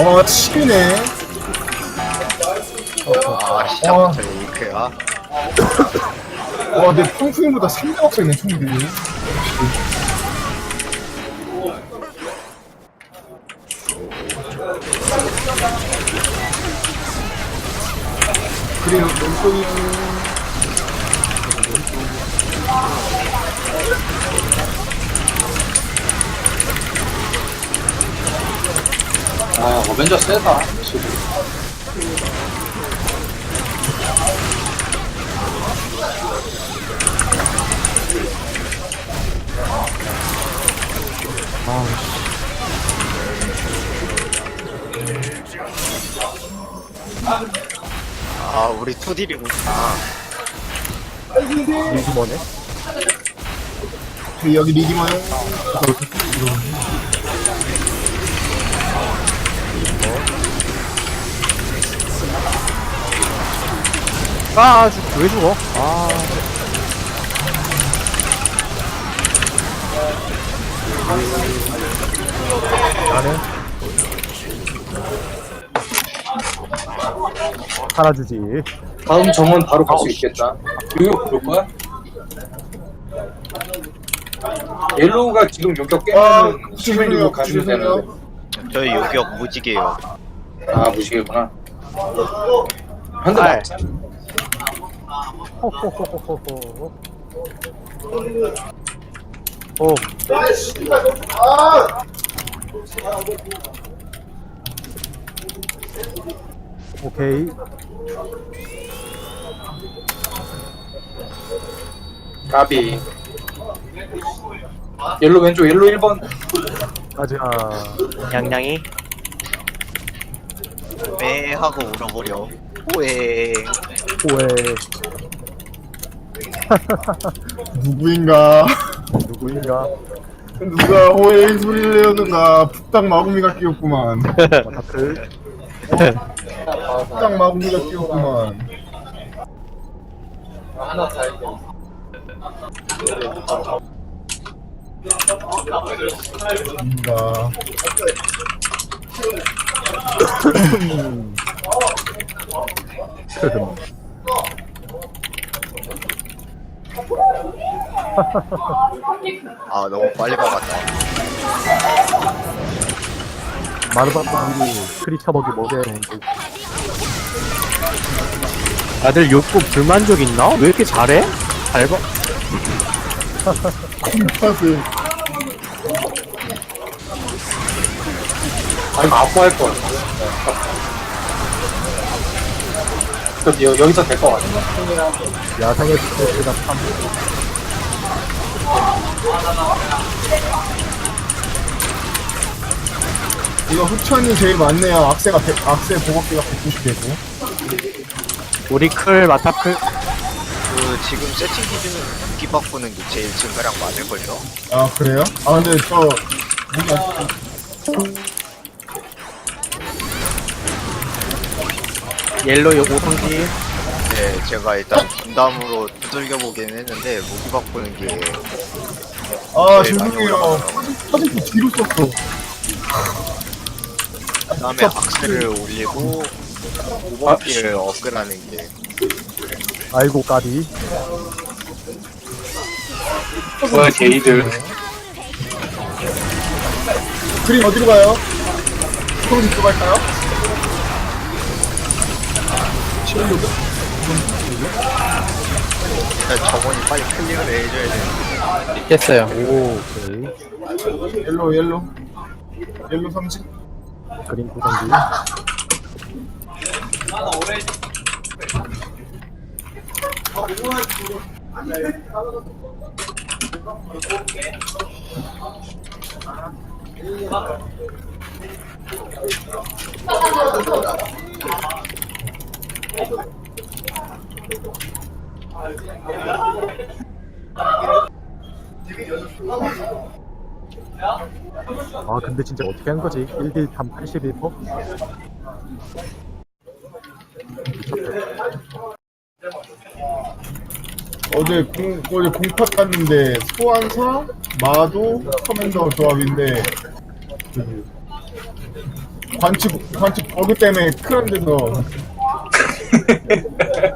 어, 치네. 아 시작부터 레이크야 와, 내 평소인보다 3대박 세네, 총들이. 그래요, 왼쪽이. 아, 어벤져 세다. 지금. 아 우리 투딜이구나 리즈머네? 그 여기 리기마요. 아, 죽, 왜 죽어? 아. 나는 살아주지. 다음 정원 바로 갈 수 있겠다. 요요 볼 거야? 옐로우가 지금 요격 아, 깨면 시민으로 가시면 죄송해요. 되는데. 저희 요격 무지개요 아, 무시겠구나. 한대 아이. 맞자. 호호호호호호. 오, 오케이. 가비. 옐로 왼쪽, 옐로 1번. 가자. 냥냥이 매 하고 울어버려 오에 오에. 누구인가? 누구인가? 누가 호의 소리를 내었는가? 북당 마구미가 끼었구만. 다크. 북당 마구미가 끼었구만. 누가 아 너무 빨리 박았다 크리처먹이 먹여야 되는데. 다들 욕구 불만족 있나? 왜 이렇게 잘해? 잘 봐. 콩팥을 아, 이거 아파할 것 같아. 여, 여기서 될것 같아. 야생의 스트레스가 참. 이거 흑천이 제일 많네요. 악세가 100, 악세 보급기가 190개고. 우리 클, 마타클. 그 지금 세팅 기준으로 무기 바꾸는 게 제일 증가량 많을걸요? 아 그래요? 아 근데 저 뭔가 옐로 요 오성기. 네 제가 일단 분담으로 두들겨 보긴 했는데 무기 바꾸는 게 아 네, 많이 죄송해요. 올라가더라고요. 퍼센트 뒤로 썼어. 그 다음에 악셀을 올리고 오버피를 업그라는 게 아이고, 까비. 뭐야, 게이들. 그림 어디로 가요? 소리 들어갈까요? 일 단 저번이 빨리 클릭을 해줘야 되는데 깼어요. 오, 오케이. 옐로 옐로 옐로 30. 그린 구성기. 아, 근데 진짜 어떻게 한 거지? 1딜 단 81%? 어제 공 어제 공팟 갔는데 소환사 마도 커맨더 조합인데 그 관측 관측 버그 때문에 큰일 데서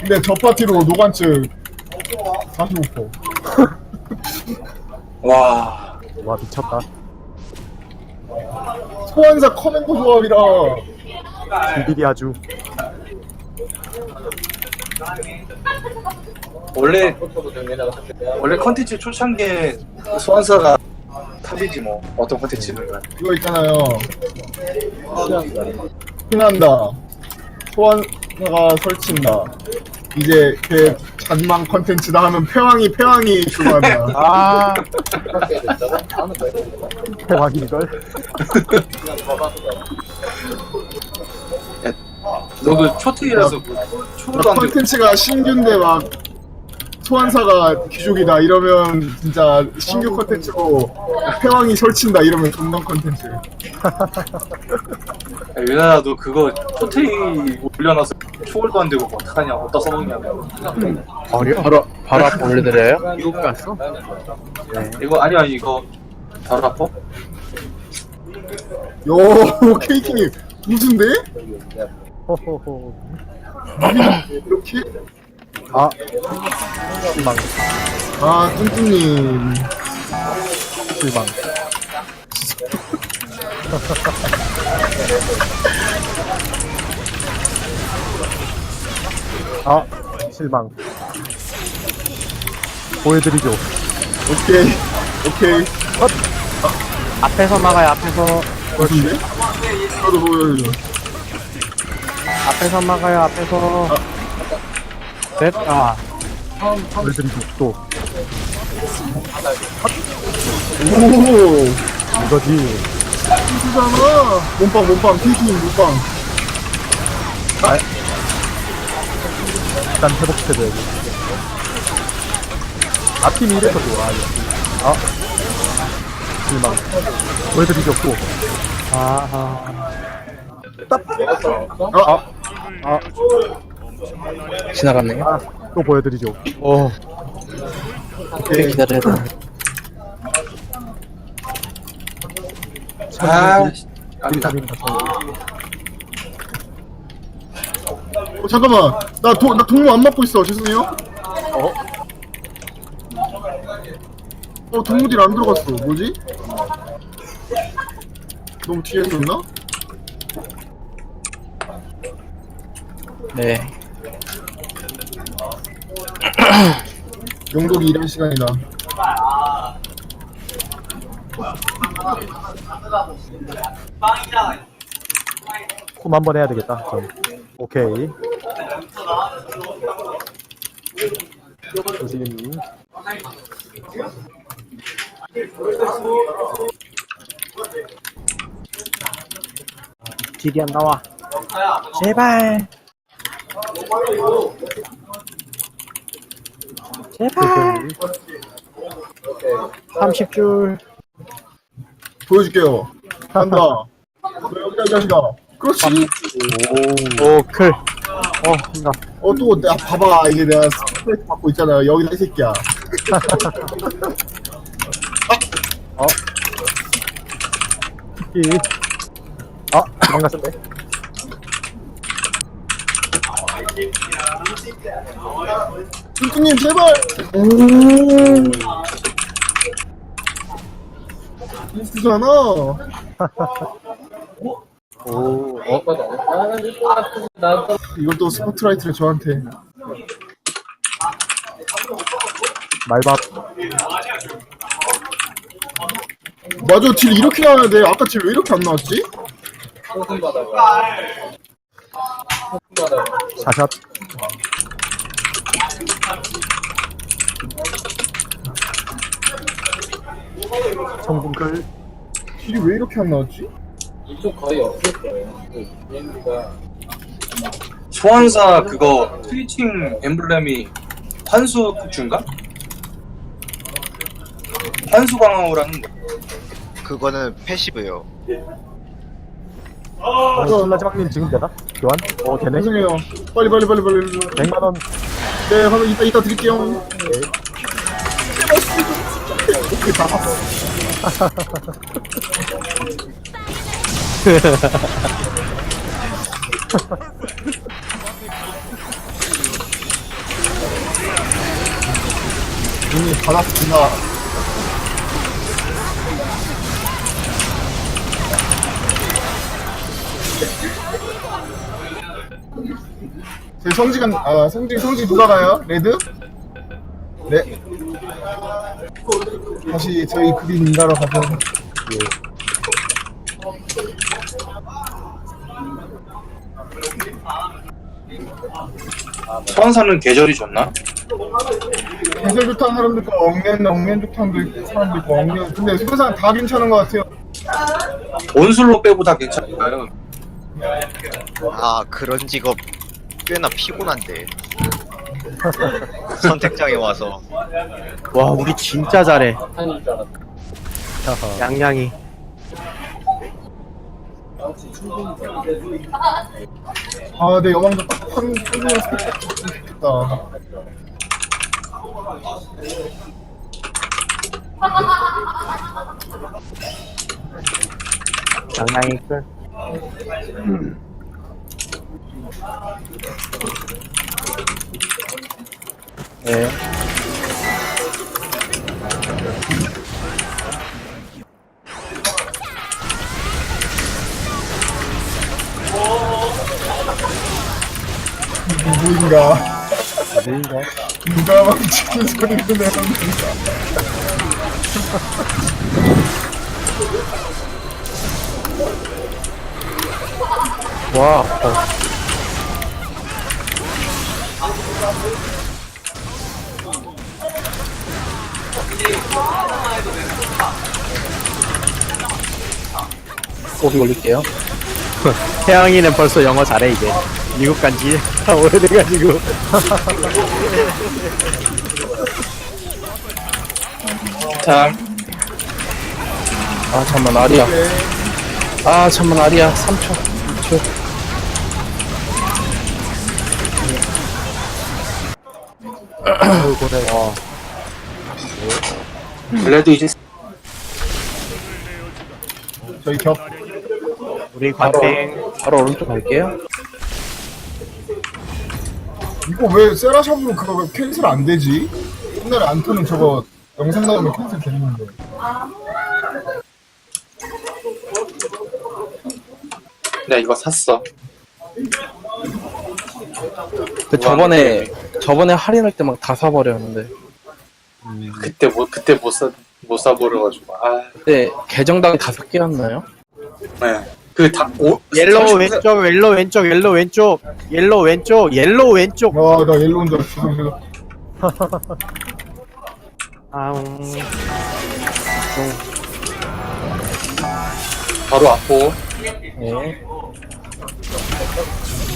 근데 저 파티로 노관측 45%. 와 와 미쳤다 소환사 커맨더 조합이라 비비리 아주 원래 원래 컨텐츠 초창기에 소환사가 탑이지 뭐 어떤 컨텐츠는 이거 있잖아요. 흔한다. 소환 사가 설친다. 이제 그 잔망 컨텐츠다 하면 패왕이 패왕이 주관한다. 아 대박인 걸 너그 초트이라서 그 초도 안 되고 컨텐츠가 신규인데 막 소환사가 귀족이다 이러면 진짜 신규 컨텐츠로 패왕이 설친다 이러면 금방 컨텐츠. 유나야 너 그거 초트이 올려놔서 초월도 안 되고 어떡하냐 어디다 써먹냐고 바로 바로 바로 앞 올려드려요? 이거 갔어? 이거 아니 아니 이거 바로 아파? 요 케이킹이 무슨데? 호호호 이렇게? 아 실망 아 뚱뚱님. 실망 아 실망 보여드리죠 오케이 오케이. 앞에서 막아요 앞에서 무슨데? 저도 보여줘. 앞에서 막아요 앞에서 됐다 보여드리죠 또 오. 이거지 이잖아. 몸빵 몸빵 케이킹 몸빵. 일단 회복시켜줘야지. 앞팀이 이래서 좋아. 아 실망. 보여드리죠 또 아하. 아, 아. 지나갔네요. 아, 또 보여드리죠. 오, 오케이. 기다려야 돼. 아. 같은 어, 잠깐만. 나, 도, 나 동무 안 맞고 있어. 죄송해요. 어? 어, 동무 딜 안 들어갔어. 뭐지? 너무 뒤에 있었나? 네. 영독이 일할 시간이다. 콤 한번 해야 되겠다. 전. 오케이. 조심히. 딜이 안 나와. 제발. 제발. 30줄. 보여줄게요. 간다. 너 여기다, 이 자식아. 그렇지. 오, 클. 어, 한다. 어, 또, 나, 봐봐. 이게 내가 스트레스 받고 있잖아. 여기다, 이 새끼야. 이. 아, 도망갔었네. 뚱뚱님, 제발! 오. 이쁘잖아. 오, 어, 이걸 또 스포트라이트를 저한테. 말밥. 맞아, 딜 이렇게 나와야 돼. 아까 딜 왜 이렇게 안 나왔지? 샤샷. 청분클. 딜이 왜 이렇게 안 나왔지? 소환사 그거 트위칭 엠블렘이 환수 특주인가? 환수 강화호라는 거 그거는 패시브요. 어, 솔라지방님 지금 되나? 교환? 어, 되네. 죄송해요. 빨리, 빨리, 빨리, 빨리. 100만원. 네, 화면 이따, 이따 드릴게요. 마이크 다 샀어. 이미 받았습니다. 저희 성지가 아 성지 성지 누가 가요? 레드? 네. 다시 저희 그림 인가로 가서 소환사는 계절이 좋나? 계절 좋다는 사람도 있고 엉년 엉년 좋다는 있고 사람도 있고 엉년 근데 수도상 다 괜찮은 것 같아요. 원술로 빼고 다 괜찮을까요? 아 그런 직업 꽤나 피곤한데 선택장에 와서 와 우리 진짜 잘해 양양이 아, 내 여왕도 딱한 살짝 좋겠다. 양양이 끝 네. 누구인가? 누군가? 누가 망치는 소리를 내는가? 와 어. 고기 올릴게요. 태양이는 벌써 영어 잘해 이제 미국 간지 오래돼가지고 참 아, 잠만, 아리야. 아, 잠만, 아리야. 3초. 2초. 와, 블레드 이제 저희 겹. 우리 관땡 바로 오른쪽 갈게요. 이거 왜 세라샵으로 그거 왜 캔슬 안 되지? 옛날에 안 트는 저거 영상 나오면 캔슬 됐는데. 내가 이거 샀어. 그 저번에, 저번에 할인할 때 막 다 사버렸는데. 그때 못 그때 못사못 사버려가지고 아 그때 계정당 다섯 개였나요? 네. 그다 옐로우 왼쪽 옐로우 왼쪽 옐로우 왼쪽 옐로우 왼쪽 옐로우 왼쪽 아, 나 옐로우인 줄 알았어. 죄송. 아웅 바로 앞고 네.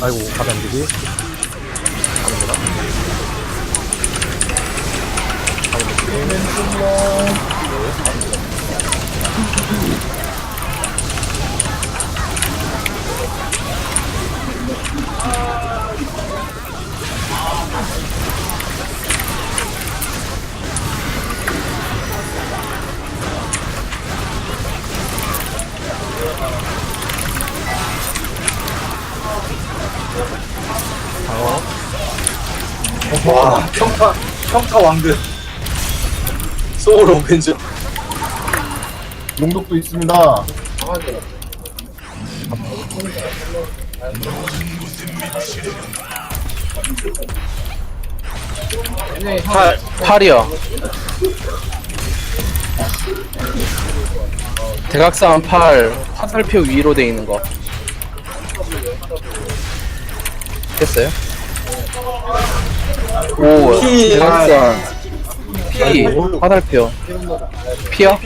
아이고 가면 안 되지 와 평타 평타 왕들 소울 어벤져. 용독도 있습니다. 팔, 팔이요. 대각선 팔, 화살표 위로 돼 있는 거. 됐어요? 오, 피. 대각선. 피, 화살표. 피요?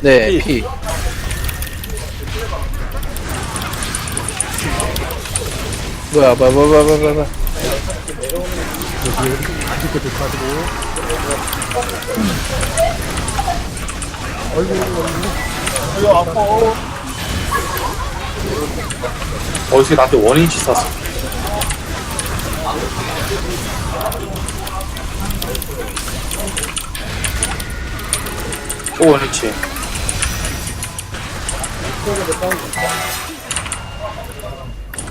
네, 피. 뭐야, 뭐야, 뭐야, 뭐야, 뭐야, 뭐야. 이거 아파. 어디서 나한테 원인치 쐈어 오, 그렇지.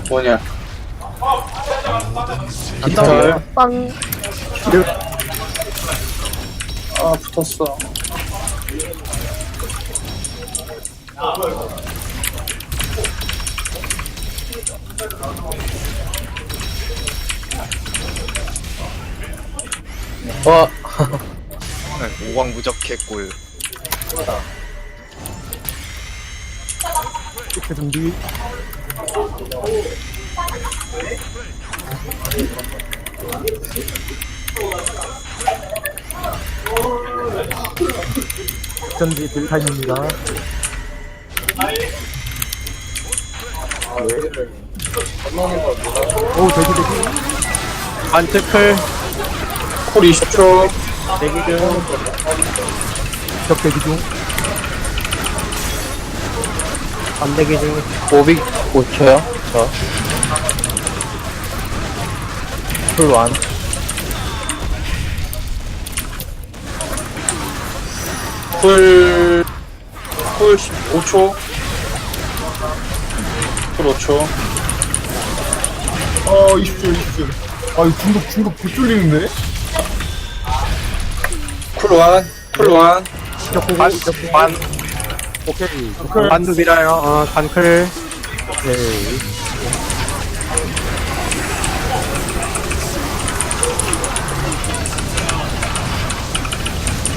뭐냐? 빵. 아, 붙었어. 와, 오광 무적 개꿀. 시크 준비. 전지 딜 타임입니다. 오, 대기, 대기. 안트클. 콜 20초. 대기 중. 적 대기 중. 안 대기 중. 오빅 5초요, 저. 쿨, 쿨 15초. 쿨 5초. 어 20초 20초 아 이거 중독 중독 개 뚫리는데? 쿨 1, 쿨 1. 반, 반. 오케이. 오케이. 반도 밀어요. 어, 반클. 오케이.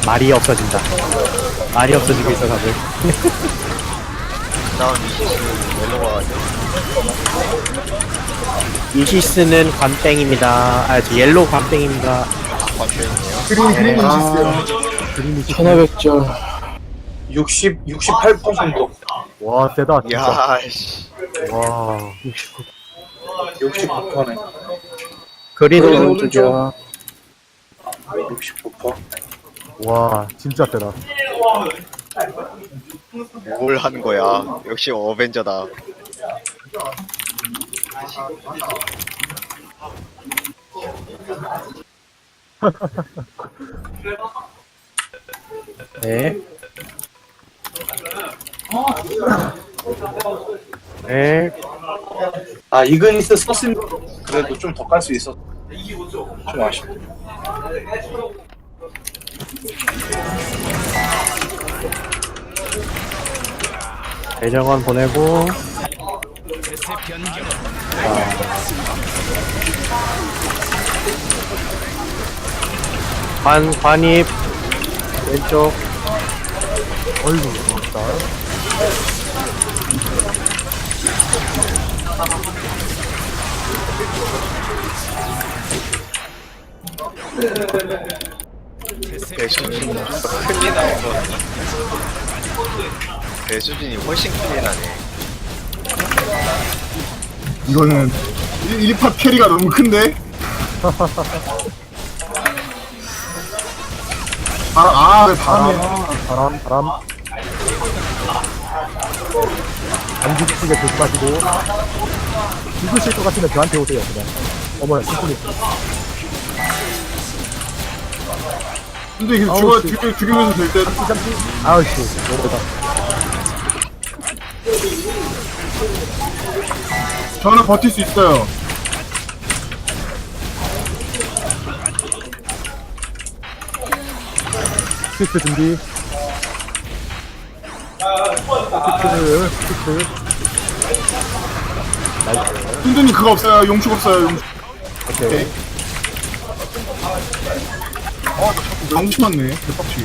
말이 없어진다. 말이 없어지고 있어, 다들. 다음 이시스 멜로가 이시스는 관땡입니다. 아, 저 옐로우 관땡입니다. 관편이네요. 그린 그린 아. 이시스요 그림이 1500절. 60, 68% 정도. 와, 세다, 진짜. 야, 씨. 와. 69%네. 그린 그린 오른쪽이야. 69%. 와, 진짜 세다. 뭘 한 거야. 역시 어벤져다. 네. 네. 아, 이그니스 썼으면 그래도 좀 더 깔 수 있었. 좀 아쉽네. 대정원 보내고. 관, 관입. 왼쪽. 어이구, 고맙다. 큰일 나는 거. 배수진이 훨씬 나네. 이거는 1파 캐리가 너무 큰데? 바람 아 왜 바람이야 바람, 바람. 안 죽으시게 조심하시고. 죽으실 것 같으면 저한테 오세요, 그냥. 어머나, 신분이. 근데 이거 죽어 씨. 죽여, 죽이면서 될 때 아우씨, 너무다. 저는 버틸 수 있어요 스위트 준비. 스위트, 스위트. 뚠뚠이 그거 없어요 용축 없어요 용축 오케이. 어 너무 심했네 대박치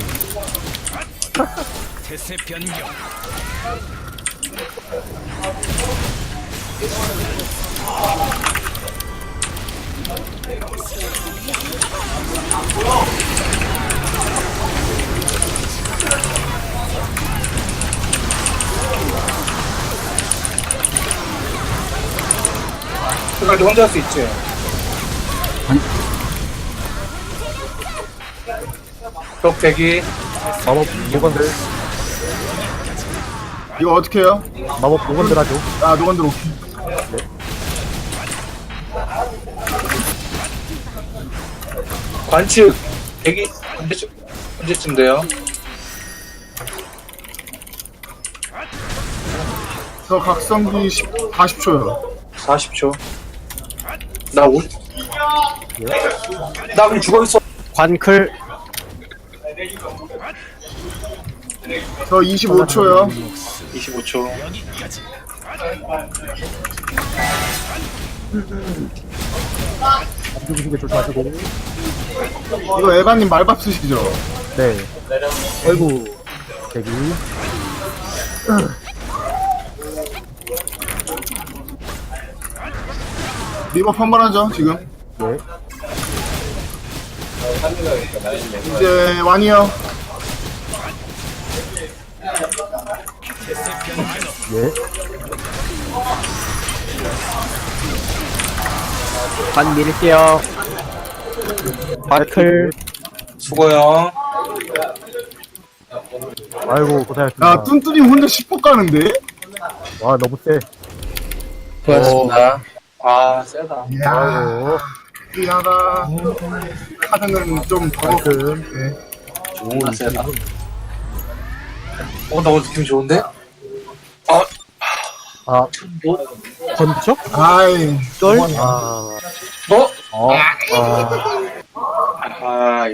그까지 혼자 할 수 있지. 속 대기 마법 5건들 이거 어떻게 해요? 마법 5건들 하죠 아 노건들 오케이 관측 대기 언제쯤, 언제쯤 돼요? 저 각성기 10, 40초요 40초 나 올. 나 그럼 죽어있어 관클 저 25초요 25초. 안 죽으시게 조심하시고 이거 에바님 말밥 쓰시죠? 네. 어이구 대기. 리버프 한번 하죠 지금? 네 이제 완이요 예. 반 밀게요. 관클. 수고요. 아이고 고생하셨습니다 야 뚠뚠이 혼자 10호 가는데? 와 너무 세 수고하셨습니다. 아, 세다. 아이고 하다 카드는 좀 더럽고 네. 아, 세다. 어, 나 오늘 느낌 좋은데? 아 건축? 아이 쫄? 아, 너? 어, 아,